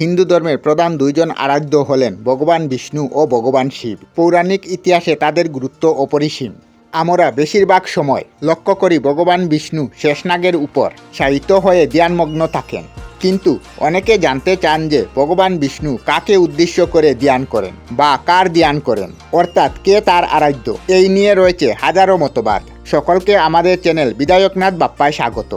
হিন্দু ধর্মের প্রধান দুইজন আরাধ্য হলেন ভগবান বিষ্ণু ও ভগবান শিব। পৌরাণিক ইতিহাসে তাদের গুরুত্ব অপরিসীম। আমরা বেশিরভাগ সময় লক্ষ্য করি ভগবান বিষ্ণু শেষনাগের উপর সাহিত্য হয়ে ধ্যানমগ্ন থাকেন। কিন্তু অনেকে জানতে চান যে ভগবান বিষ্ণু কাকে উদ্দেশ্য করে ধ্যান করেন বা কার ধ্যান করেন। অর্থাৎ কে তার আরাধ্য? এই নিয়ে রয়েছে হাজারো মতবাদ। সকলকে আমাদের চ্যানেল বিধায়কনাথ বাপ্পায় স্বাগত।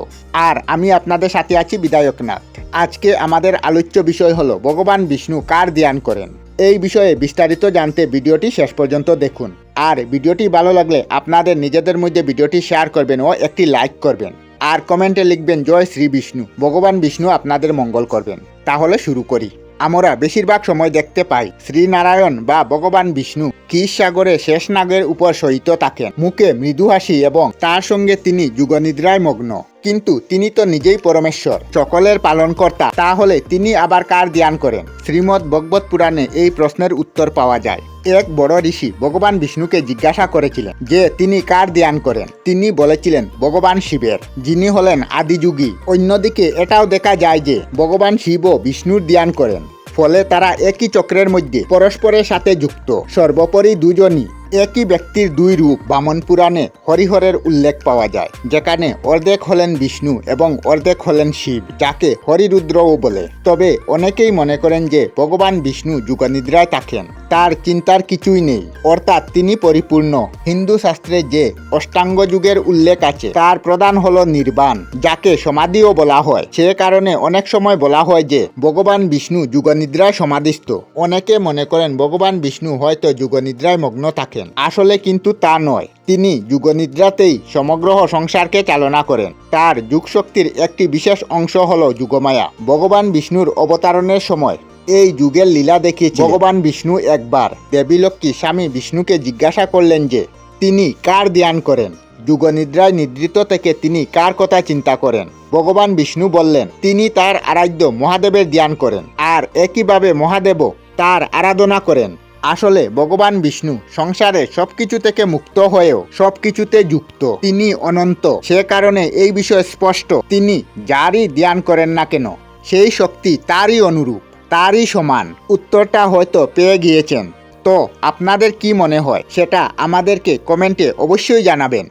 আর আমি আপনাদের সাথে আছি বিধায়কনাথ। আজকে আমাদের আলোচ্য বিষয় হলো ভগবান বিষ্ণু কার ধ্যান করেন? এই বিষয়ে বিস্তারিত জানতে ভিডিওটি শেষ পর্যন্ত দেখুন। আর ভিডিওটি ভালো লাগলে আপনাদের নিজেদের মধ্যে ভিডিওটি শেয়ার করবেন ও একটি লাইক করবেন। আর কমেন্টে লিখবেন, জয় শ্রী বিষ্ণু। ভগবান বিষ্ণু আপনাদের মঙ্গল করবেন। তাহলে শুরু করি। আমরা বেশিরভাগ সময় দেখতে পাই, শ্রীনারায়ণ বা ভগবান বিষ্ণু কিস সাগরে শেষ নাগের উপর সহিত থাকেন। মুখে মৃদু হাসি এবং তার সঙ্গে তিনি যুগনিদ্রায় মগ্ন। কিন্তু তিনি তো নিজেই পরমেশ্বর, সকলের পালনকর্তা। তাহলে তিনি আবার কার ধ্যান করেন? শ্রীমদ্ ভগবত পুরাণে এই প্রশ্নের উত্তর পাওয়া যায়। এক বড় ঋষি ভগবান বিষ্ণুকে জিজ্ঞাসা করেছিলেন যে, তিনি কার ধ্যান করেন? তিনি বলেছিলেন, ভগবান শিবের, যিনি হলেন আদিযুগী। অন্যদিকে এটাও দেখা যায় যে, ভগবান শিবও বিষ্ণুর ধ্যান করেন। ফলে তারা একই চক্রের মধ্যে পরস্পরের সাথে যুক্ত। সর্বোপরি দুজনই একই ব্যক্তির দুই রূপ বামন পুরাণে হরিহরের উল্লেখ পাওয়া যায়, যেখানে অর্ধেক হলেন বিষ্ণু এবং অর্ধেক হলেন শিব, যাকে হরিরুদ্রও বলে। তবে অনেকেই মনে করেন যে ভগবান বিষ্ণু যুগনিদ্রায় থাকেন, তার চিন্তার কিছুই নেই। অর্থাৎ তিনি পরিপূর্ণ। হিন্দু শাস্ত্রে যে অষ্টাঙ্গ যুগের উল্লেখ আছে, তার প্রধান হল নির্বাণ, যাকে সমাধিও বলা হয়। সে কারণে অনেক সময় বলা হয় যে ভগবান বিষ্ণু যুগনিদ্রায় সমাধিস্থ। অনেকে মনে করেন ভগবান বিষ্ণু হয়তো যুগনিদ্রায় মগ্ন থাকেন আসলে কিন্তু তা নয়। তিনি যুগনিদ্রাতেই সমগ্র সংসারকে চালনা করেন। তার যুগশক্তির একটি বিশেষ অংশ হল যুগমায়া। ভগবান বিষ্ণুর অবতারণের সময় এই যুগের লীলা দেখিয়েছে ভগবান বিষ্ণু একবার দেবীলক্ষ্মী স্বামী বিষ্ণুকে জিজ্ঞাসা করলেন যে, তিনি কার ধ্যান করেন? যুগনিদ্রায় নিদ্রিত থেকে তিনি কার কথা চিন্তা করেন? ভগবান বিষ্ণু বললেন, তিনি তার আরাধ্য মহাদেবের ধ্যান করেন, আর একইভাবে মহাদেবও তার আরাধনা করেন। আসলে ভগবান বিষ্ণু সংসারে সবকিছু থেকে মুক্ত হয়েও সবকিছুতে যুক্ত। তিনি অনন্ত। সে কারণে এই বিষয় স্পষ্ট। তিনি যারই ধ্যান করেন না কেন, সেই শক্তি তারই অনুরূপ, তারই সমান। উত্তরটা হয়তো পেয়ে গিয়েছেন। তো আপনাদের কি মনে হয়, সেটা আমাদেরকে কমেন্টে অবশ্যই জানাবেন।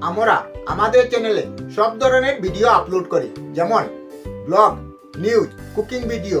আমরা আমাদের চ্যানেলে সব ধরনের ভিডিও আপলোড করি, যেমন ব্লগ, নিউজ, কুকিং ভিডিও।